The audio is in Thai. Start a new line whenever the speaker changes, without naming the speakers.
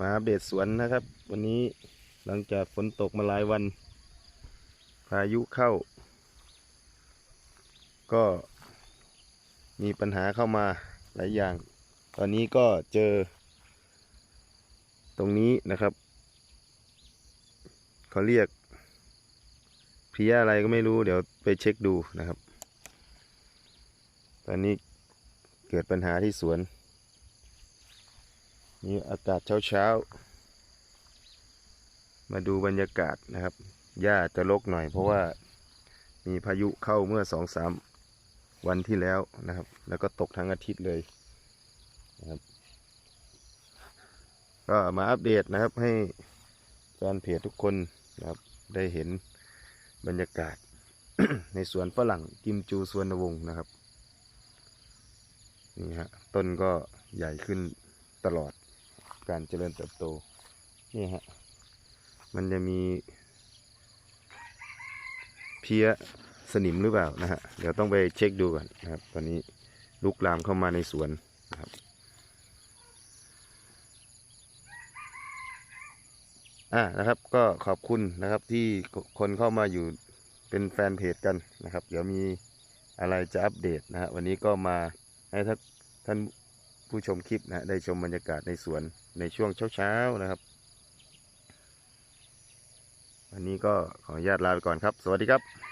มาเบ็ดสวนนะครับ วันนี้หลังจากฝนตกมาหลายวัน พายุเข้า ก็มีปัญหาเข้ามาหลายอย่าง ตอนนี้ก็เจอ ตรงนี้นะครับเขาเรียก เพลียอะไรก็ไม่รู้เดี๋ยวไปเช็คดูนะครับ ตอนนี้เกิดปัญหาที่สวนนี่อากาศเช้าเช้ามาดูบรรยากาศนะครับ หญ้าจะรกหน่อยเพราะว่ามีพายุเข้าเมื่อสองสามวันที่แล้วนะครับ แล้วก็ตกทั้งอาทิตย์เลยนะครับ ก็มาอัปเดตนะครับให้แฟนเพจทุกคนนะครับได้เห็น บรรยากาศ ในสวนฝรั่งกิมจูสวนวงนะครับ นี่ฮะต้นก็ใหญ่ขึ้นตลอดการเจริญเติบโต นี่ฮะ มันจะมีเพี้ยสนิมหรือเปล่านะฮะ เดี๋ยวต้องไปเช็คดูก่อนนะครับ ตอนนี้ลุกลามเข้ามาในสวนนะครับ อ่านะครับ ก็ขอบคุณนะครับที่คนเข้ามาอยู่เป็นแฟนเพจกันนะครับ เดี๋ยวมีอะไรจะอัปเดตนะฮะวันนี้ก็มาให้ท่านท่านผู้ชมคลิปนะฮะได้ชมบรรยากาศในสวนในช่วงเช้าๆนะครับ วันนี้ก็ขออนุญาตลาไปก่อนครับ สวัสดีครับ